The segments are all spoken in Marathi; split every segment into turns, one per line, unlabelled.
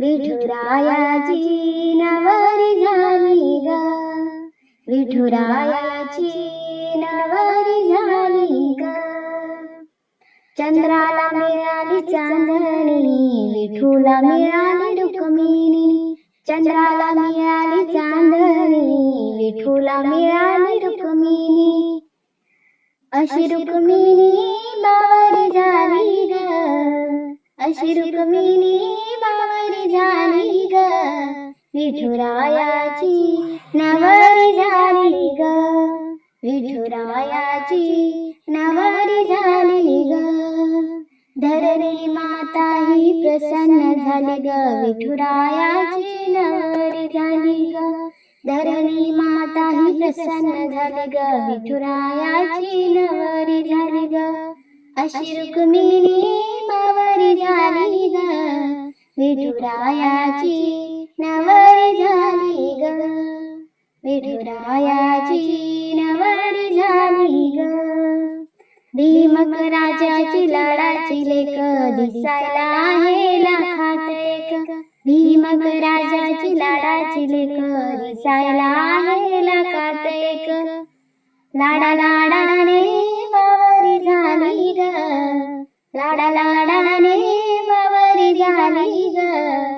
विठुरायाची नवरी झाली ग. विठुरायाची नवरी झाली ग. चंद्राला मिळाली चांदणी विठूला मिळाली रुक्मिणी. चंद्राला मिळाली चांदणी विठूला मिळाली रुक्मिणी. अशी रुक्मिणी बावरी झाली ग. अशी विठुरायाची नवरी झाली ग. विठुरायाची नवरी झाली ग. धरणी माता ही प्रसन्न झाली ग. विठुरायाची नवरी झाली ग. धरणी माता ही प्रसन्न झाली ग. विठुरायाची नवरी झाली ग. अशी रुक्मिणी मावरी झाली ग. विठुरायाची नवरी झाली ग. विठुरायाची नवरी झाली ग. भीमक राजाची लाडाची लेक दिसायला आहे लाखात एक. भीमक राजाची लाडाची लेक दिसायला आहे लाखात एक. लाडा लाडाने बावरी झाली ग. लाडा लाडाने बावरी झाली ग.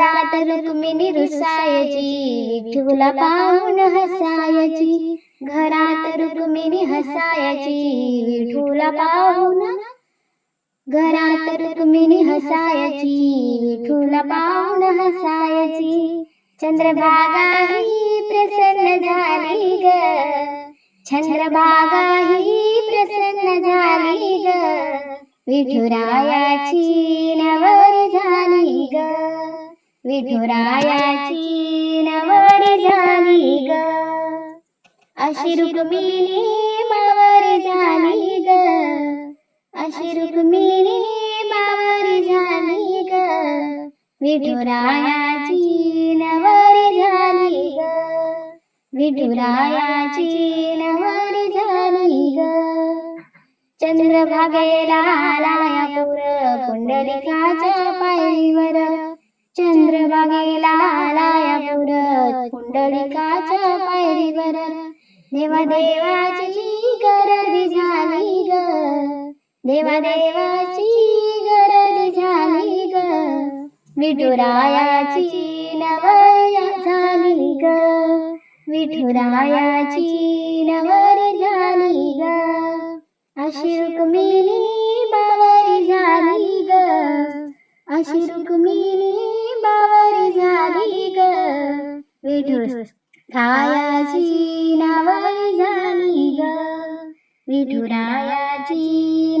रात रुक्मिणी रुसायची विठूला पाहून हसायची घरात रुक्मिणी हसायची विठूला पाहून. घरात रुक्मिणी हसायची विठूला पाहून हसायची चंद्रभागा ही प्रसन्न झाली ग. चंद्रभागा ही प्रसन्न झाली ग. विठुरायाची विठुरायाची मावर झाली ग. अशी रुक्मिणी मावर झाली ग. अशी रुक्मिणी मावर झाली ग. विठुरायाची नवर झाली ग. विठुरायाची नवर झाली ग. चंद्रभागेला चंद्रभागेला आलाया पुंडलिकाच्या पायरीवर. देवा देवाची गर्दी झाली ग. देवा देवाची गर्दी झाली ग. विठुरायाची नवया झाली ग. विठुरायाची नवर झाली ग. अशी रुक्मिणी बावरी झाली ग. अशी रुक्मिणी विठुरायाची नवरी झाली ग. विठुरायाची